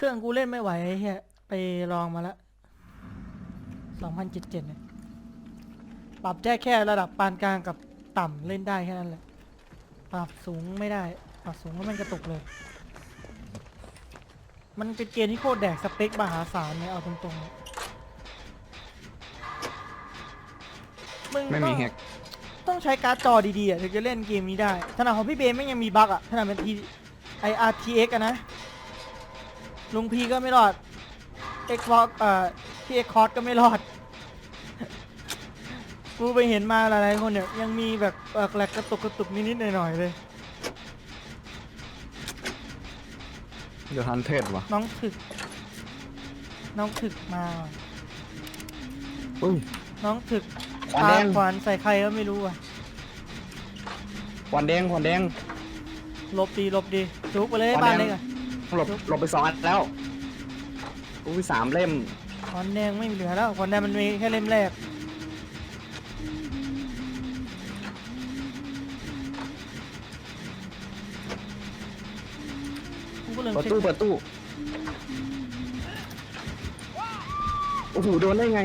เครื่องกูเล่นไม่ไหวไอ้เฮียไปลองมาแล้วสองพันเจ็ดเจ็ดเนี่ย ปรับได้แค่ระดับปานกลางกับต่ำเล่นได้แค่นั้นแหละ ปรับสูงไม่ได้ ปรับสูงแล้วมันกระตุกเลย มันเป็นเกมที่โคตรแดกสเปคมหาศาลเลยเอาตรงๆเลยมึงไม่ต้มีองแฮกต้องใช้การ์ดจอดีๆอะถึงจะเล่นเกมนี้ได้ขนาดของพี่เบนไม่งยังมีบั๊กอะขนาดเป็นทีไอ RTX อะนะ ลุงพีก็ไม่รอด Xbox เอ่อพี่ X คอร์ก็ไม่รอด กูไปเห็นมาหลายๆคนเนี่ยยังมีแบบเอ่อแหลกกระตุกกระตุกนิดๆหน่อยๆเลย เดี๋ยวทันเทศวะน้องถึก น้องถึกมา อุ้ย น้องถึกควันปาแดง ขวานใส่ใครก็ไม่รู้อะควันแดงควันแดง หลบดีหลบดีจุกไปเลยขวานบ้านแดง เล็กอะ หลบหลบไปสองอันแล้วอุ้ยสามเล่มขวานแดงไม่เหลือแล้วขวานแดงมันมีแค่เล่มแรกกูก็เลยเปิดเช็คตู้เปิดตู้โอ้โหโดนได้ไง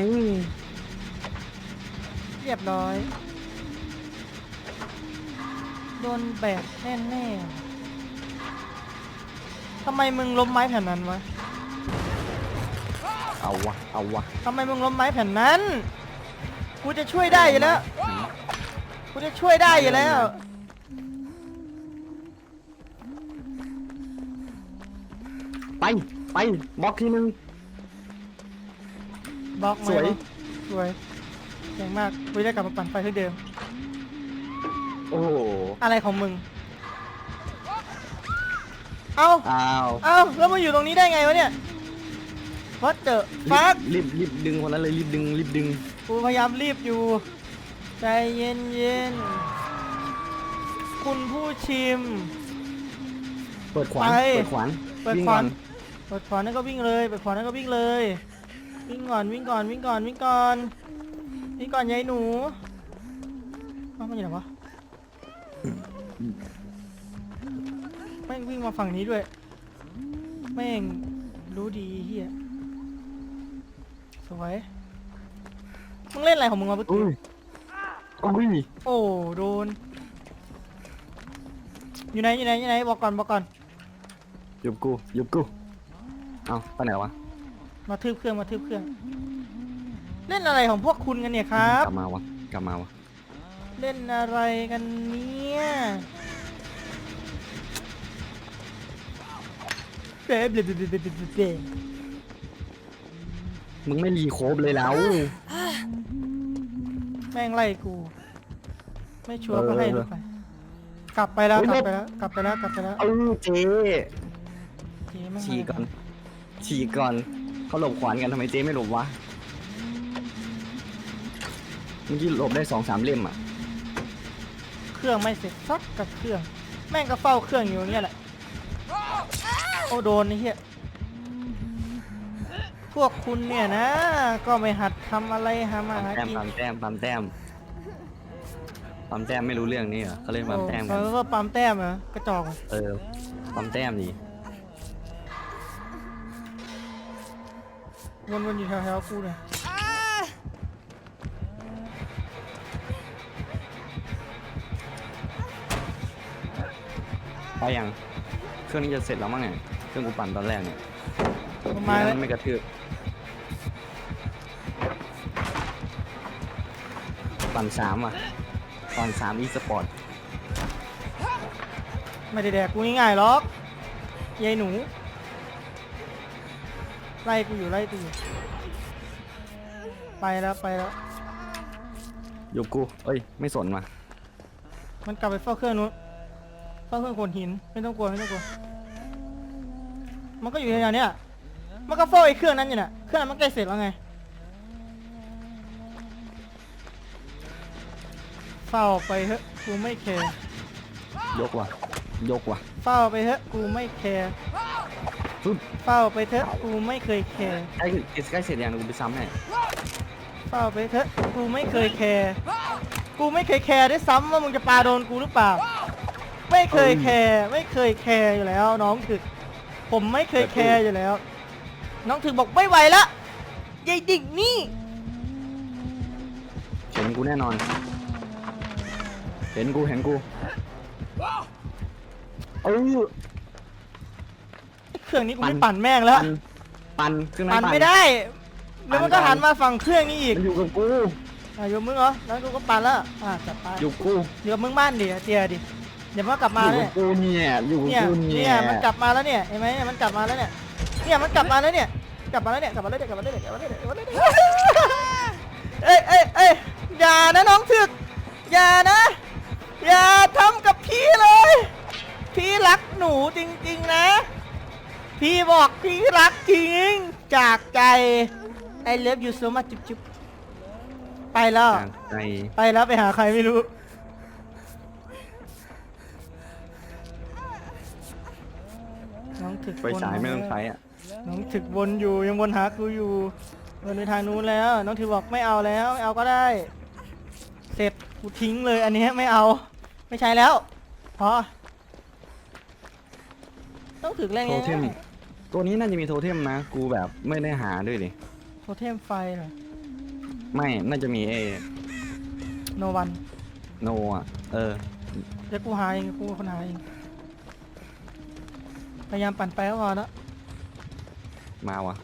เรียบร้อย โดนแบกแน่แน่ๆ ทำไมมึงล้มไม้แผ่นนั้นวะเอาวะ เอาวะ ทำไมมึงล้มไม้แผ่นนั้น กูจะช่วยได้อยู่แล้ว กูจะช่วยได้อยู่แล้ว ไป ไปบล็อกทีนึง บล็อกไหมสวย สวยเก่งมากกูจะได้กลับมาปั่นไฟเท่าเดิม โอ้โห อะไรของมึง เอ้าอ้าวเอ้าแล้วมาอยู่ตรงนี้ได้ไงวะเนี่ยวัดเจอฟักรีบรีบรีบดึงคนนั้นเลยรีบดึงรีบดึงกูพยายามรีบอยู่ ใจเย็นเย็นๆคุณผู้ชิม เปิดขวาน ไป เปิดขวานเปิดวิ่งขวาก่อนนเปิดขวานั่นก็วิ่งเลยเปิดขวานั่นก็วิ่งเลย วิ่งก่อนวิ่งก่อนวิ่งก่อนวิ่งก่อนวิ่งก่อนยายหนูเอ้ามันอยู่ไหนวะแม่งวิ่งมาฝั่งนี้ด้วย แม่งรู้ดีเฮียสวยมึงเล่นอะไรของมึงวะเมื่ออุ้กี้ยอุ้ยโอ้โดน อยู่ไหนอยู่ไหนอยู่ไหนบอกก่อนบอกก่อนหยุบกูหยุบกูเอาไปไหนวะมาทืบเครื่องมาทืบเครื่อง เล่นอะไรของพวกคุณกันเนี่ยครับ กลับมาวะกลับมาวะเล่นอะไรกันเนี่ย มึงไม่รีโคบเลยแล้ว แม่งไล่กู ไม่ชัวร์ก็ให้ดูไป กลับไปแล้วกลับไปแล้วกลับไปแล้วกลับไปแล้วเออเจ๊เจ๊แม่งฉีกก่อน ฉีกก่อน เขาหลบขวานกันทำไมเจ๊ไม่หลบวะ เมื่อกี้หลบได้สองสามเล่มอะ เครื่องไม่เสร็จสักกับเครื่อง แม่งก็เฝ้าเครื่องอยู่เงี้ยแหละ อ้โดนไอ้เหี้ยพวกคุณเนี่ยนะ ก็ไม่หัดทำอะไรหามาปั๊มหาแต้มกินปั๊มแต้มปั๊มแต้มปั๊มแต้มไม่รู้เรื่องนี่เหรอเขาเล่นปั๊มแต้มกันเออก็ปั๊มแต้มเหรอกระจอก เออปั๊มแต้มดีวนๆอยู่แถวๆกูเนี่ยไปยังเครื่องนี้จะเสร็จแล้วมั้งเนี่ยเค รื่องกูปั่นตอนแรกเนี่ยประมาณดีนะนั้นมันไม่กระทืบปั่นสามอะปั่นสามอีสปอร์ตไม่ได้แดกกูง่ายๆหรอกยายหนู ไล่กูอยู่ไล่กูอยู่ไปแล้วไปแล้วยกกูเอ้ยไม่สนมามันกลับไปเฝ้าเครื่องนู้นเฝ้าเครื่องโขนหินไม่ต้องกลัวไม่ต้องกลัว มันก็อยู่แถวๆเนี้ยมันก็เฝ้าไอ้เครื่องนั้นอยู่น่ะเครื่องนั้นมันใกล้เสร็จแล้วไง เฝ้าไปเถอะกูไม่แคร์ยกว่ะ ยกว่ะ เฝ้าไปเถอะกูไม่แคร์ปึ๊บ เฝ้าไปเถอะกูไม่เคยแคร์ใกล้ใกล้เสร็จยังเดี๋ยวกูไปซ้ำให้เฝ้าไปเถอะกูไม่เคยแคร์กูไม่เคยแคร์ด้วยซ้ำว่ามึงจะปาโดนกูหรือเปล่า ไม่เคยแคร์ไม่เคยแคร์อยู่แล้วน้องถึก ผมไม่เคยแคร์อยู่แล้ว น้องถึงบอกไม่ไหวละยายดิ่งนี่เห็นกูแน่นอน เห็นกูเห็นกูเออเครื่องนี้กูปั่ไม่นปั่นแม่งแล้ว ปันปันเครื่องนั้ปั่นนไม่ได้ แล้วมันก็ปั่นหันมาฝั่งเครื่องนี้อีก มันอยู่กับกูอะอยู่มึงเหรอ แล้วกูก็ปั่นแล้วอะจัดไปอยู่กูเดี๋ยวมึงบ้านดิเจียดิ เดี๋ยวมันกลับมาอยู่เนี่กัยบกูเนี่ยอยู่กับเนี่ยกูเนี่เนี่ยยมันกลับมาแล้วเนี่ยเห็นไหมเนี่ยมันกลับมาแล้วเนี่ยเนี่ยมันกลับมาแล้วเนี่ยกลับมาแล้วเนี่ยกลับมาแล้วเนี่ยกลับมาแล้วเนี่ยกลับมาแล้วเนี่ยกลับมาแล้วเนี่ยเอ้ยเอ้ยเอ้ยอย่านะน้องถึกอย่านะอย่าทำกับพี่เลย พี่รักหนูจริงๆนะ พี่บอกพี่รักจริงจากใจ I love you so much จุ๊บๆไปแล้ว จากใจไปแล้วไปหาใครไม่รู้ น้องถึกไฟฉายไม่ต้องใช้อะน้องถึกวนอยู่ยังวนหากูอยู่วนไปทางนู้นแล้ว น้องถึกบอกไม่เอาแล้วไม่เอาก็ได้ เสร็จกูทิ้งเลยอันนี้ไม่เอา ไม่ใช้แล้วพอต้องถึกแรงโทไงเทมตัวนี้น่าจะมีโทเทมนะ กูแบบไม่ได้หาด้วยดิโทเทมไฟเหรอไม่น่าจะมีเอโนวันโนอะเออ เดี๋ยวกูหาเองกูเป็นคนหาเองพ ยายามปั่นไปก็พอแล้วมาวะ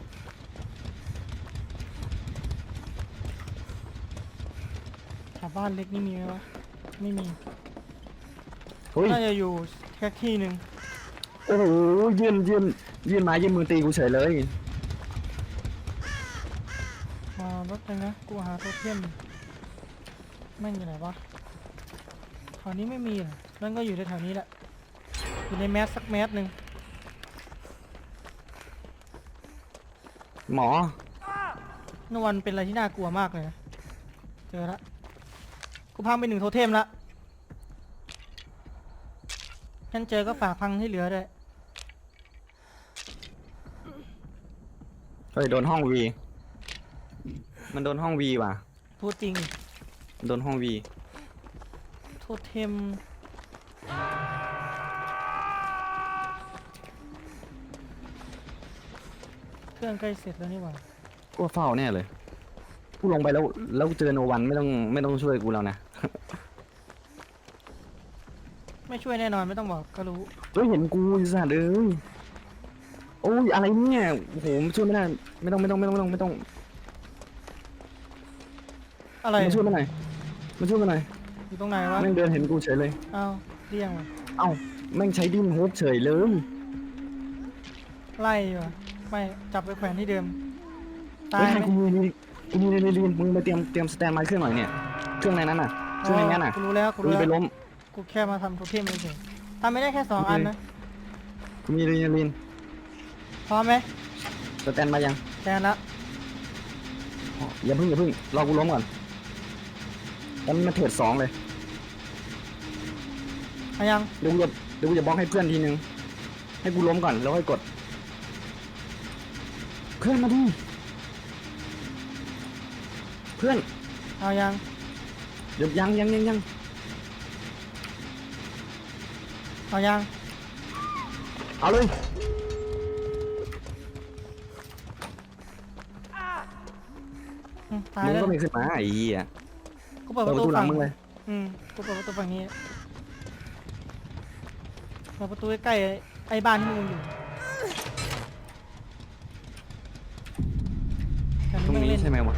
แถวบ้านเล็กนี่มีไหมวะ ไม่มีเฮ้ยน่าจะอยู่แค่ที่หนึ่งโอ้โหยื่นยื่นยื่นไม้ยื่นมือตีกูเฉยเลยอ่ารถเลยนะ กูหาโทเทมแม่งอยู่ไหนวะแถวนี้ไม่มีเหรอนั่นก็อยู่แถวๆนี้แหละ อยู่ในแมสสักแมสหนึ่ง หมอนวันเป็นอะไรที่น่ากลัวมากเลยนะ เจอละ กูพังไปหนึ่งโทเทมละฉันเจอก็ฝากพังที่เหลือด้วย เฮ้ยโดนห้องวี มันโดนห้องวีว่ะ พูดจริง โดนห้องวี โทเทม เครื่องใกล้เสร็จแล้วนี่หว่า กูว่าเฝ้าแน่เลย กูลงไปแล้วแล้วเจอโนวันไม่ต้องไม่ต้องช่วยกูแล้วนะ ไม่ช่วยแน่นอนไม่ต้องบอกก็รู้ เฮ้ยเห็นกูไอ้สัตว์เอ้ยโอ้ยอะไรเนี่ยโอ้โหช่วยไม่ได้ไม่ต้องไม่ต้องไม่ต้องไม่ต้องไม่ต้องอะไรมาช่วยมาหน่อยมาช่วยมาหน่อยอยู่ตรงไหนวะแม่งเดินเห็นกูเฉยเลย เอาเรียงมาเอ้าแม่งใช้ดิ้นโฮปเฉยเลยไล่อยู่อะ ไม่จับไปแขวนที่เดิม ตาเฮ้ยยไหมกูมีนี่กูมีนี่นี่มึงไปเตรียมเตรียมสแตนบายเครื่องหน่อยเนี่ย เครื่องในนั้นน่ะ เครื่องในนั้นน่ะกูรู้แล้วกูกูรู้จะไปแล้วล้ม กูแค่มาทำโทเทมเฉยๆทำไม่ได้แค่สองอันนะกูมีลีนลีนพร้อมไหมสแตนบายยังแทนละอย่าเพิ่งอย่าเพิ่งรอกูล้มก่อนตอนนี้มันเถิดสองเลย เอายังเดี๋ยวกูจะเดี๋ยวกูจะบล็อกให้เพื่อนทีนึง ให้กูล้มก่อนแล้วค่อยกด เพื่อนมาดิ เพื่อน เอายังเดี๋ยวยังยังยังยังเอายังเอาเลย อืมตายมึงแล้วก็ไม่ขึ้นมาไอ้เหี้ยกูเปิดปเปิดระประตูตูหลัฝั่งงมึงเลยอืมกูเปิดประตูฝั่งนี้เปิดประตูใกล้ๆไอ้ไอ้บ้านที่มึงอยู่แต่ ตรง มึง นี้ เล่น ใช่ไหมวะ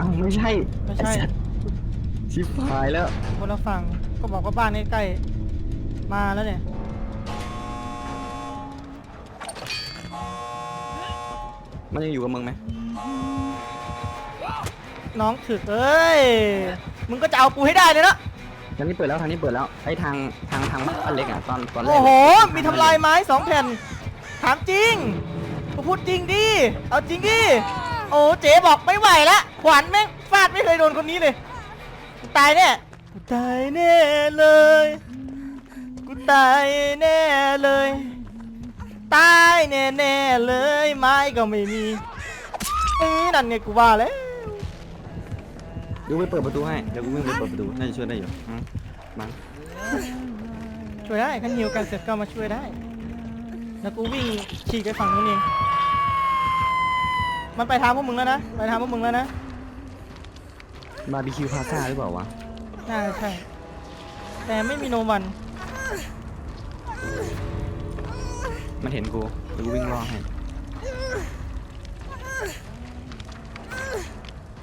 อ้าวไม่ใช่ไม่ใช่ อ้สัตว์ชิบหายแล้ว คนละฝั่งก็บอกว่าบ้านใกล้ๆมาแล้วเนี่ย มันยังอยู่กับมึงไหมน้องถึกเอ้ย มึงก็จะเอากูให้ได้เลยนะทางนี้เปิดแล้วทางนี้เปิดแล้วไอ้ทางทางทางบ้านเล็กอะตอนตอนแรกโอ้โหเลยมีทำลายไม้สองแผ่น ถามจริงกูพูดจริงดิ เอาจริงดิ โอ้เจ๊บอกไม่ไหวละ ขวัญแม่งฟาดไม่เคยโดนคนนี้เลยกูตายแน่กูตายแน่เลยกูตายแน่เลยตายแน่แน่ๆเลยไม้ก็ไม่มีเอ้ยนั่นไงกูว่าแล้วเดี๋ยวไปเปิดประตูให้ เดี๋ยวกูวิ่งไปเปิดประตู น่าจะช่วยได้อยู่อืมมั้งช่วยได้ขันหิวกันเสร็จก็มาช่วยได้ แล้วกูวิ่งฉีกไปฝั่งนู้นเองมันไปทางพวกมึงแล้วนะไปทางพวกมึงแล้วนะ บาร์บีคิวพาซ่าหรือเปล่าวะ น่าจะใช่ แต่ไม่มีโนวันมันเห็นกูเดี๋ยวกูวิ่งรอให้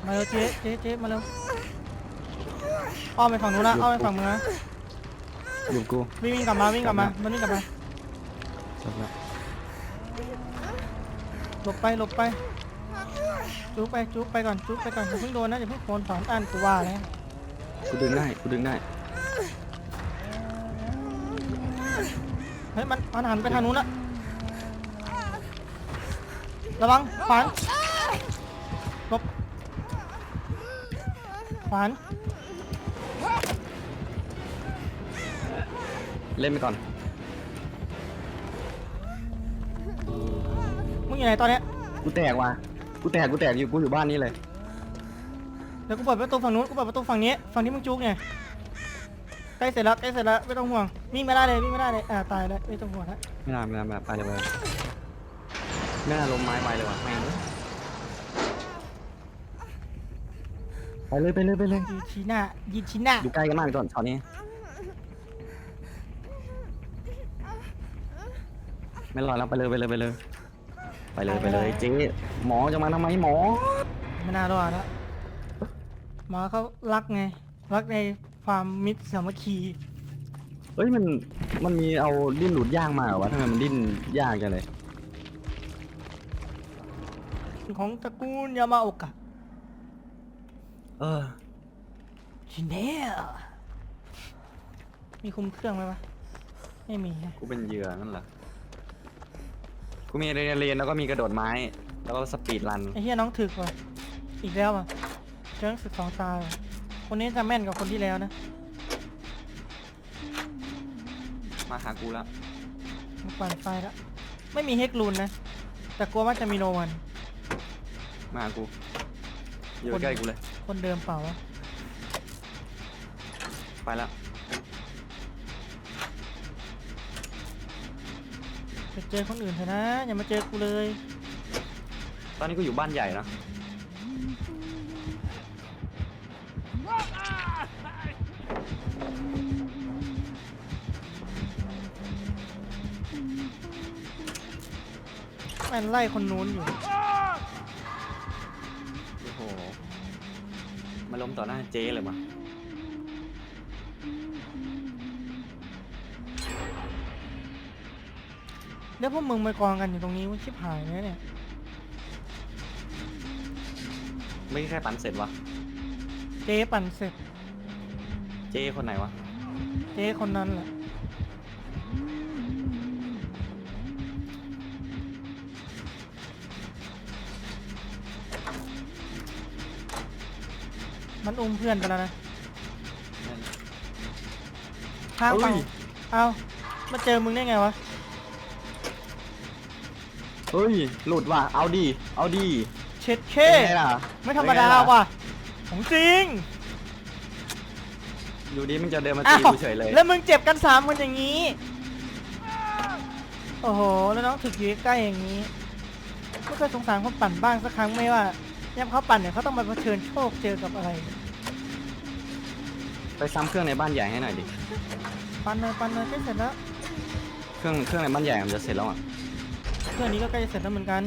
มาเร็วเจ๊เจ๊เจ๊มาเร็วอ้อมไปฝั่งนู้นละอ้อมไปฝั่งมึงนะอยู่กับกูวิ่งวิ่งกลับมาวิ่งกลับมา มันวิ่งกลับมาจบแล้วหลบไปหลบไป จุ๊บไปจุ๊บไปก่อนจุ๊บไปก่อนอย่าเพิ่งโดนนะอย่าเพิ่งโดนสอนอันกูว่าแล้วกูดึงได้กูดึงได้เฮ้ยมันมันหันไปทางนู้นละระวังขวานหลบขวานเล่นไปก่อนมึงอยู่ไหนตอนเนี้ยกูแตกว่ะ กูแตกกูแตกอยู่กูอยู่บ้านนี้เลยเดี๋ยวกูเปิดประตูฝั่งนู้นกูเปิดประตูฝั่งนี้ฝั่งที่มึงจุกไงใกล้เสร็จแล้วใกล้เสร็จแล้วไม่ต้องห่วงวิ่งไม่ได้เลยวิ่งไม่ได้เลยอ่าตายแล้วไม่ต้องห่วงแล้วไม่ได้ไม่ได้ไม่ได้ไปเลยไปเลยไม่น่าลมไม้ไปเลยว่ะแม่งไปเลยไปเลยไปเลยยืนชี้หน้ายืนชี้หน้าอยู่ใกล้กันมากตอนตอนนี้ ไม่รอแล้วไปเลยไปเลยไปเลย ไปเลยไปเลยเจ๊หมอจะมาทำไมหมอ ไม่น่ารอดแล้วหมอเขารักไง รักในความมิตรสามัคคีเฮ้ยมันมันมีเอาดิ้นหลุดย่างมาเหรอวะทำไมมันดิ้นยากจังเลยของตระกูลยามาโอกะเออชิเน่มีคุมเครื่องไหมวะไม่มีนะกูเป็นเหยื่อนั่นเหรอกู มีเรียนเรียนแล้วก็มีกระโดดไม้ แล้วก็สปีดรัน ไอ้เฮียน้องถึกว่ะ อีกแล้วอะเจอหนังสึกสองตาว่ะคนนี้จะแม่นกว่าคนที่แล้วนะมาหากูแล้วมันปั่นไฟแล้วไม่มีเฮกลูนนะ แต่กลัวว่าจะมีโนวันมาหากูอยู่ใกล้ๆกูเลย คนเดิมเปล่าวะไปแล้ว เจอคนอื่นเถอะนะ อย่ามาเจอกูเลย ตอนนี้กูอยู่บ้านใหญ่นะมันไล่คนนู้นอยู่ โอ้โห มาล้มต่อหน้าเจ๊เลยมา แล้วพวกมึงมากองกันอยู่ตรงนี้มันชิบหายเลยเนี่ย ไม่แค่ปันเสร็จวะ เจ๊ปั่นเสร็จ เจ๊คนไหนวะ เจ๊คนนั้นแหละ มันอุ้มเพื่อนไปแล้วนะทางฝั่งเอ้ยเอามาเจอมึงได้ไงวะ เฮ้ย หลุดว่ะ เอาดี เอาดีเช็ดเคเป็นไงล่ะไม่ธรรมดาเป็นไงล่ะว่ะของจริงอยู่ดีมันจะเดินมาอ้าตีวกูเฉยเลยแล้วมึงเจ็บกันสามคนอย่างนี้ โอ้โห แล้วน้องถึกอยู่ใกล้ๆอย่างนี้ไม่เคยสงสารคนปั่นบ้างสักครั้งไหมว่าย่ำเขาปั่นเนี่ยเขาต้องมาเผชิญโชคเจอกับอะไร ไปซ้ำเครื่องในบ้านใหญ่ให้หน่อยดิ ปั่นเลยปั่นเลยใกล้เสร็จแล้ว เครื่องเครื่องในบ้านใหญ่มันจะเสร็จแล้วอะ เครื่องนี้ก็ใกล้จะเสร็จแล้วเหมือนกัน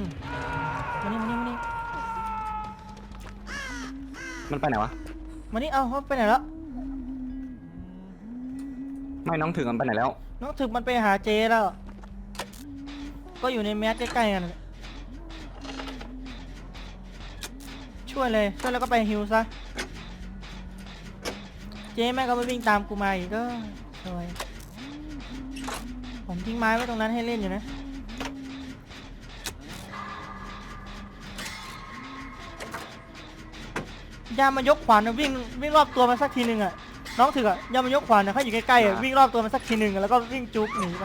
มานี่มานี่มานี่มันไปไหนวะ มานี่เอาเขาไปไหนแล้วไม่น้องถึงมันไปไหนแล้ว น้องถึกมันไปหาเจแล้ว ก็อยู่ในแมสใกล้ๆกันนั่นแหละช่วยเลย ช่วยแล้วก็ไปฮิวซะ เจ๊แม่งก็ไปวิ่งตามกูมาอีกก็สวยผมทิ้งไม้ไว้ตรงนั้นให้เล่นอยู่นะ ยามมายกขวานนะวิ่งวิ่งรอบตัวมันสักทีหนึ่งอะน้องถึกอะยามมายกขวานนะเขาอยู่ใกล้ๆอะอ่าวิ่งรอบตัวมันสักทีหนึ่งอะแล้วก็วิ่งจุ๊บหนีไป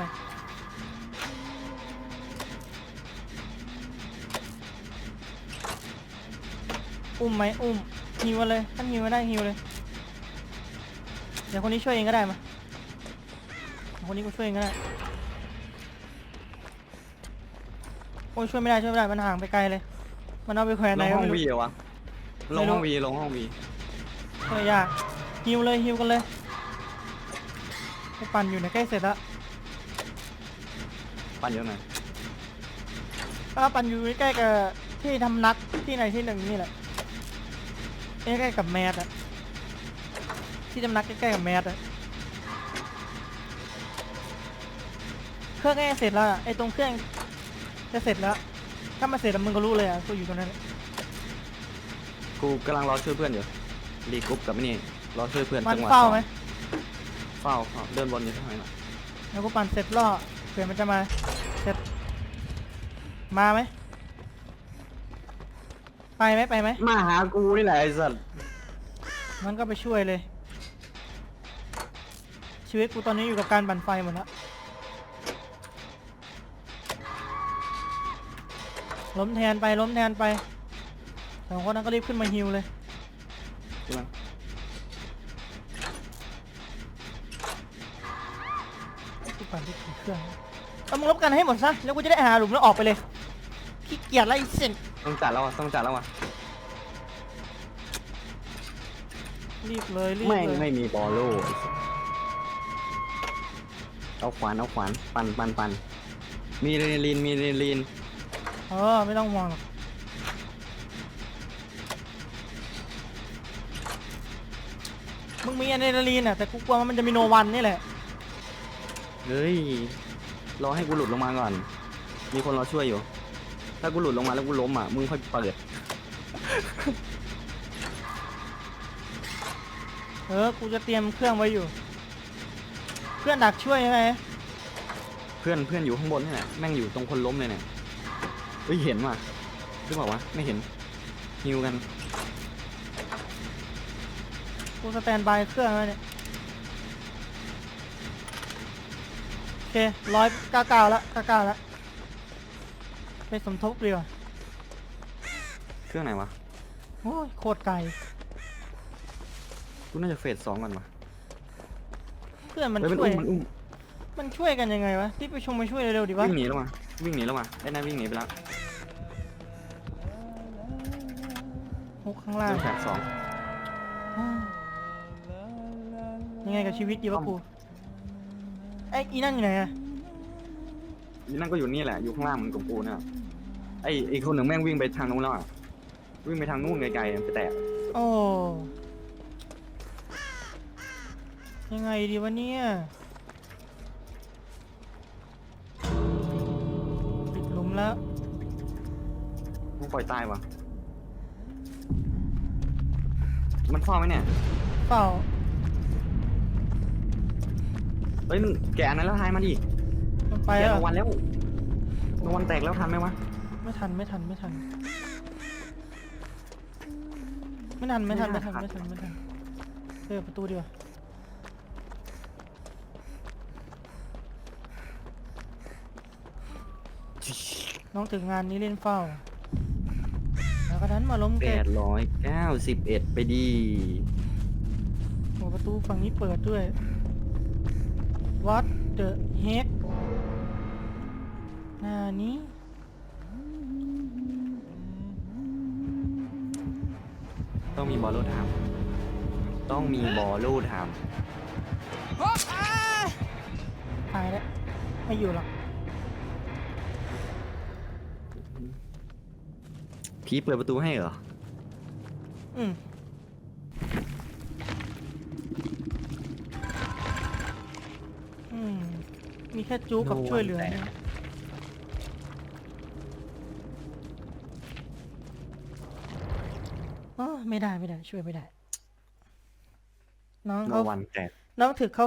อุ้มไหมอุ้มฮิวมาเลยท่านฮิวมาได้ฮิวเลยเดี๋ยวคนนี้ช่วยเองก็ได้มาเดี๋ยวคนนี้กูช่วยเองก็ได้โอ้ยช่วยไม่ได้ช่วยไม่ได้มันห่างไปไกลเลย มันเอาไปแขวนลไหนงก็ห้องไม่รู้ วีเหรอวะ ลไม่งรู้ห้องวีลงห้องวีช่วยยากฮิวเลยฮิวกันเลยไอ้ปั่นอยู่เนี่ยใกล้เสร็จแล้วปั่นเยอะหน่อยก็ปั่นอยู่ใกล้ๆกับที่ทำนัดที่ไหนที่หนึ่งนี่แหละใกล้ๆกับแมสอะที่ทำนัดใกล้ๆกับแมสอะเครื่องใกล้จะเสร็จแล้วอะไอ้ตรงเครื่องจะเสร็จแล้ว ถ้ามาเสร็จแล้วมึงก็รู้เลยอะกูอยู่ตรงนั้น กูกำลังรอช่วยเพื่อนอยู่รีกรุ๊ปกับไอ้นี่รอช่วยเพื่อนมันจังหวะเฝ้าสองไหมเฝ้าเฝ้าเดินบนอยู่เท่าไหร่น่ะแล้วกูปั่นเสร็จล่อเผื่อมันจะมาเสร็จมาไหมไปไหมไปไหมมาหากูนี่แหละไอ้สัตว์มันก็ไปช่วยเลย ชีวิตกูตอนนี้อยู่กับการปั่นไฟหมดแล้วล้มแทนไปล้มแทนไป สองคนนั้นก็รีบขึ้นมาฮิวเลยใช่ไหมกูปั่นที่กี่เครื่องเอามึงลบกันให้หมดซะ แล้วกูจะได้หาหลุมแล้วออกไปเลย ขี้เกียจไล่เส้นต้องจัดแล้วอะต้องจัดแล้วอะรีบเลยรีบไม่งเลยไม่มีบอลโล่ไอ้สัสเอาขวานเอาขวานปั่นปั่นปั่นมีเรนลีนมีเรนลีนเออไม่ต้องห่วงหรอก มึงมีอะดรีนาลีนอะแต่กูกลัวว่ามันจะมีโนวันนี่แหละเฮ้ย รอให้กูหลุดลงมาก่อน มีคนรอช่วยอยู่ ถ้ากูหลุดลงมาแล้วกูล้มอะ มึงค่อยเปิด เออกูจะเตรียมเครื่องไว้อยู่ เพื่อนดักช่วยยังไงเพื่อนเพื่อนอยู่ข้างบนนี่แหละแม่งอยู่ตรงคนล้มเลยเนี่ยเฮ้ยเห็นว่ะหรือเปล่าวะ ไม่เห็นฮิวกัน กูสแตนบายเครื่องไว้เนี่ย โอเคร้อยเก้าเก้าแล้วเก้าเก้าแล้วไปสมทบดีกว่าเครื่องไหนวะ โอ้ยโคตรไกล กูน่าจะเฟสสองก่อนวะเพื่อนมันเฮ้ยมันช่วยอุ้มมันอุ้มมันช่วยกันยังไงวะที่ไปชมมาช่วยเร็วๆดิวะวิ่งหนีแล้วมาวิ่งหนีแล้วมาไอ้นั่นวิ่งหนีไปแล้วฮุกข้างล่างเรื่องแฟสสองอ้าว ยังไงกับชีวิตดีวะกูไอ้อีนั่นอยู่ไหนอะอีนั่นก็อยู่นี่แหละอยู่ข้างล่างเหมันกับกูเนี่ยไอ้อีกคนหนึ่งแม่งวิ่งไปทางนู้นแล้วอะวิ่งไปทางนู้นไกลๆไปแตะโอ้ยังไงดีวะเนี่ยปิดหลุมแล้วกูปล่อยตายวะมันเข้าไหมเนี่ยเปล่า เฮ้ยมันแกะอันนั้นแล้วทายมาดิมันไปแกะแล้วรางวัลแล้วรางวัลแตกแล้วทันไหมวะไม่ทันไม่ทันไม่ทัน ไม่ทันไม่ทันไม่ทันไม่ทันไม่ทันเปิดประตูดีกว่าน้องถึงงานนี้เล่นเฝ้า แล้วก็นั้นมาล้มแปแกะดร้อยเก้าสิบเอ็ดไปดีโอ้ประตูฝั่งนี้เปิดด้วย What the heck หน้านี้ต้องมีบอลลูนทามต้องมีบอลลูนทามตายแล้ว ไม่อยู่หรอกผีเปิดประตูให้เหรอ อืม มีแค่จูกับโน่ช่วยเหลือแต่เนี่ยอ๋อไม่ได้ไม่ได้ช่วยไม่ได้ น้องโนเขาวันแตกน้องถึกเขา